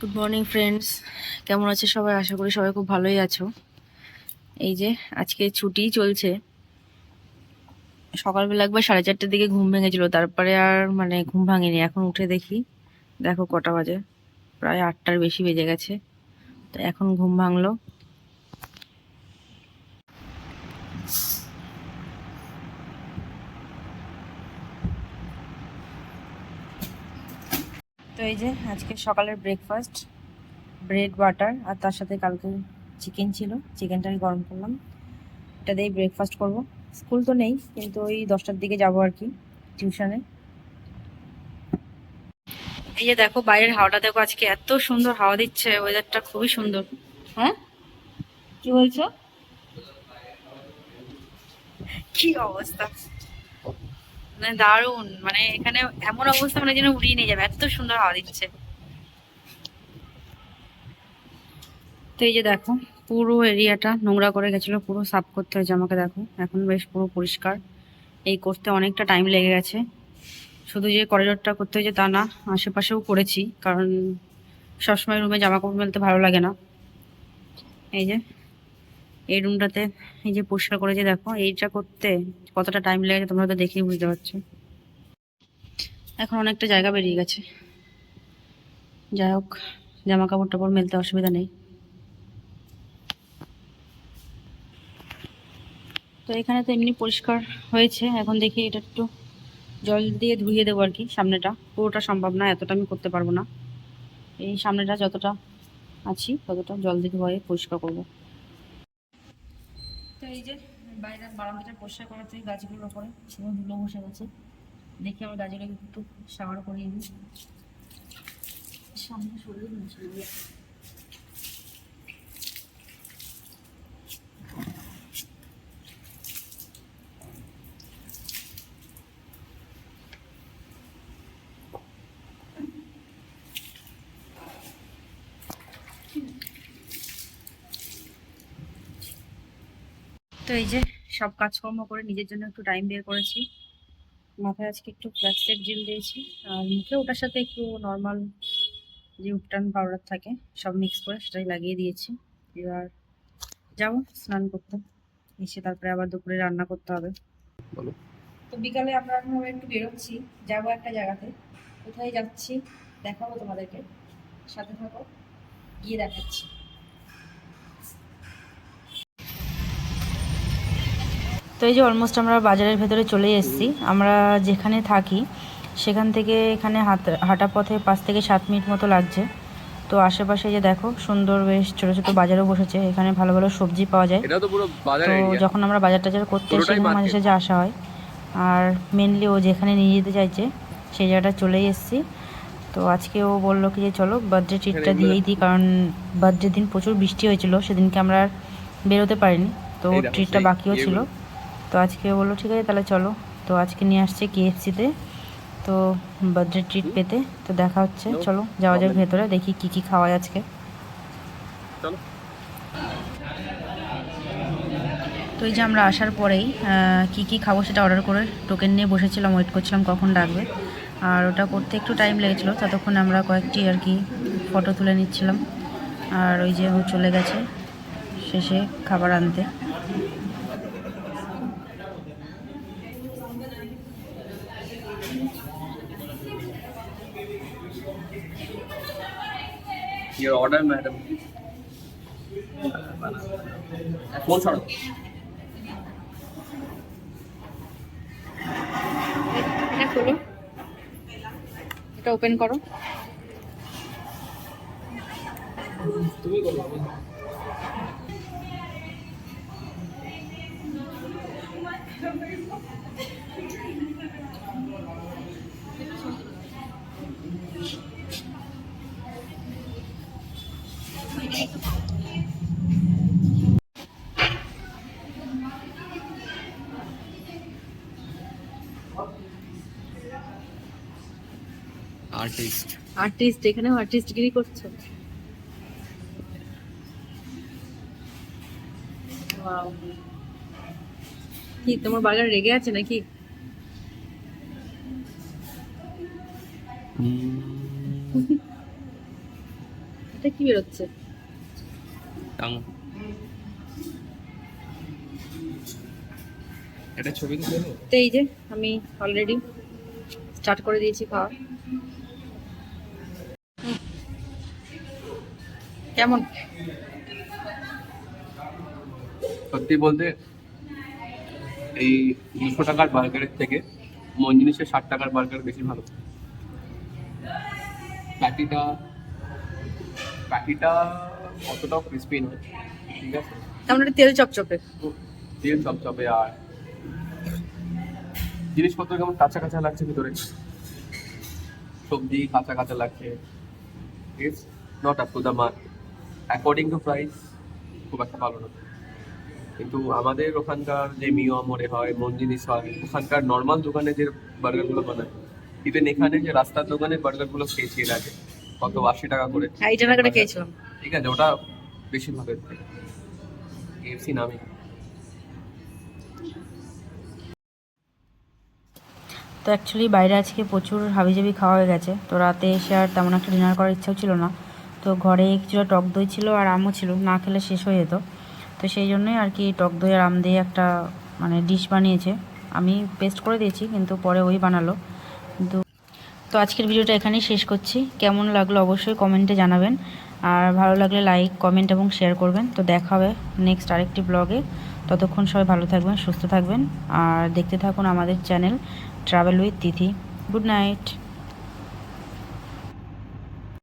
Good morning friends কেমন আছে সবাই? আশা করি সবাই খুব ভালোই আছো। এই যে, আজকে ছুটি চলছে। সকালবেলা একবার সাড়ে চারটের দিকে ঘুম ভেঙেছিল, তারপরে আর মানে ঘুম ভাঙেনি। এখন উঠে দেখি, দেখো কটা বাজে। প্রায় আটটার বেশি বেজে গেছে। তো এখন ঘুম ভাঙলো। তো এই যে আজকে সকালের ব্রেকফাস্ট ব্রেড বাটার আর তার সাথে কালকে চিকেন ছিল। চিকেনটাই গরম করলাম। এটা দিয়েই ব্রেকফাস্ট করব। স্কুল তো নেই, কিন্তু ওই দশটার দিকে যাব আর কি টিউশনে এই যে দেখো, বাইরের হাওয়াটা দেখো, আজকে এত সুন্দর হাওয়া দিচ্ছে ওয়েদারটা খুবই সুন্দর। হ্যাঁ? কি বলছো? কি অবস্থা? মানে দারুণ মানে এখানে এমন অবস্থা মানে যেন উড়িয়ে নিয়ে যাবে, এত সুন্দর হাওয়া দিচ্ছে। তো এই যে দেখো, পুরো এরিয়াটা নোংরা করে গেছিল, পুরো সাফ করতে হয়েছে আমাকে দেখো, এখন বেশ পুরো পরিষ্কার। এই করতে অনেকটা টাইম লেগে গেছে। শুধু যে করিডোরটা করতে হয়েছে তা না, আশেপাশেও করেছি, কারণ সবসময় রুমে জামা কাপড় মেলতে ভালো লাগে না। এই যে এই রুমটাতে এই যে পরিষ্কার করেছে, দেখো, এইটা করতে কতটা টাইম লেগেছে তোমরা তো দেখেই বুঝতে পারছ। এখন অনেকটা জায়গা বেরিয়ে গেছে। যাই হোক জামা কাপড় টাপড় মেলতে অসুবিধা নেই। তো এখানে তো এমনি পরিষ্কার হয়েছে, এখন দেখি এটা একটু জল দিয়ে ধুইয়ে দেবো আর কি সামনেটা। পুরোটা সম্ভব না, এতটা আমি করতে পারব না। এই সামনেটা যতটা আছি, ততটা জল দিয়ে ধুয়ে পরিষ্কার করব। এই যে বাইরের বারান্দাটা পরিষ্কার করাতে গাছগুলোর ওপরে সেগুলো ধুলো বসে। গেছে দেখি আমার গাছগুলোকে একটু সাবার করিয়ে দিই। সামনে সরিয়ে দিয়েছিল তো এই যে সব কাজকর্ম করে নিজের জন্য একটু টাইম বের করেছি। মাথায় আজকে একটু প্লাস্টিক জেল দিয়েছি। আর মুখে ওটার সাথে একটু নর্মাল যে উপটান পাউডার থাকে সব মিক্স করে সেটাই লাগিয়ে দিয়েছি। এবার যাব স্নান করতে। এসে তারপরে আবার দুপুরে রান্না করতে হবে। বলো। তো বিকালে আমরা এখন একটু বেরোচ্ছি। যাব একটা জায়গাতে। কোথায় যাচ্ছি দেখাবো তোমাদেরকে। সাথে থাকো গিয়ে দেখাচ্ছি। তো এই যে অলমোস্ট আমরা বাজারের ভেতরে চলে এসেছি। আমরা যেখানে থাকি সেখান থেকে এখানে হাত- হাঁটা পথে পাঁচ থেকে সাত মিনিট মতো লাগছে। তো আশেপাশে যে দেখো সুন্দর বেশ ছোট ছোট বাজারও বসেছে। এখানে ভালো ভালো সবজি পাওয়া যায়। তো যখন আমরা বাজার টাজার করতে সেখানে মাঝে। সাঝে আসা হয়। আর মেনলি ও যেখানে নিয়ে যেতে চাইছে সেই জায়গাটা চলেই এসেছি। তো আজকে ও বলল কি যে চলো বার্থডে ট্রিটটা দিয়েই দিই কারণ বার্থডে দিন প্রচুর বৃষ্টি হয়েছিল সেদিনকে আমরা বেরোতে পারিনি। তো ট্রিটটা বাকিও ছিল। তো আজকে বলল ঠিক আছে তাহলে চলো। তো আজকে নিয়ে আসছে কেএফসিতে তো বার্থডে ট্রিট পেতে তো দেখা হচ্ছে। চলো যাওয়া যাক ভেতরে দেখি কি কি খাওয়া যায় আজকে। চলো। তো এই যে আমরা আসার পরেই কি কি খাব সেটা অর্ডার করে টোকেন নিয়ে বসেছিলাম ওয়েট করছিলাম কখন ডাকবে। আর ওটা করতে একটু টাইম লেগেছিলো ততক্ষণ আমরা কয়েকটি আর কি ফটো তুলে নিচ্ছিলাম। আর ওই যে ও চলে গেছে শেষে খাবার আনতে। Your order madam. ফোন ছাড়ো এটা খোলো। এটা ওপেন করো। তুমি করো আর্টিস্ট আর্টিস্ট এখানেও আর্টিস্টগিরি করছ. কি তোমার বার্গার রেগে আছে নাকি? হাতে কি বেরোচ্ছে? টাং এটা ছবি তুলে নেব তো এই যে আমি অলরেডি স্টার্ট করে দিয়েছি খাওয়া। কেমন? সত্যি বলতে এই দুশো টাকার বার্গারের থেকে মন জিনিসের ষাট টাকার বার্গার বেশি ভালো। প্যাটিটা প্যাটিটা অতটাও ক্রিস্পি নয় ঠিক আছে? তেল চপচপে। তেল চপচপে আর জিনিসপত্র কেমন কাঁচা কাঁচা লাগছে ভিতরে? সবজি কাঁচা কাঁচা লাগছে। It's not up to the mark according to price খুব একটা ভালো না। কিন্তু আমাদের ওখানকার যে মিও মোড়ে হয় মন জিনিস হয় ওখানকার নর্মাল দোকানে যে বার্গারগুলো বানায় ইভেন এখানে যে রাস্তার দোকানে বার্গারগুলো খেয়েছি এর আগে কত আশি টাকা করে। হ্যাঁ খেয়েছিলাম। ঠিক আছে ওটা বেশিরভাগের ভালো কেএফসি নামে। তো অ্যাকচুয়ালি বাইরে আজকে প্রচুর হাবিজাবি খাওয়া হয়ে গেছে। তো রাতে এসে আর তেমন একটা ডিনার করার ইচ্ছাও ছিল না। তো ঘরে কিছুটা টক দই ছিল আর আমও ছিল, না খেলে শেষ হয়ে যেত। তো সেই জন্যই আর কি টক দই আর আম দিয়ে একটা মানে ডিশ বানিয়েছে। আমি পেস্ট করে দিয়েছি, কিন্তু পরে ওই বানালো। কিন্তু তো আজকের ভিডিওটা এখানেই শেষ করছি। কেমন লাগল অবশ্যই কমেন্টে জানাবেন। আর ভালো লাগলে লাইক কমেন্ট এবং শেয়ার করবেন। তো দেখা হবে নেক্সট আরেকটি ব্লগে ততক্ষণ সবাই ভালো থাকবেন, সুস্থ থাকবেন। আর দেখতে থাকুন আমাদের channel travel with Tithi good night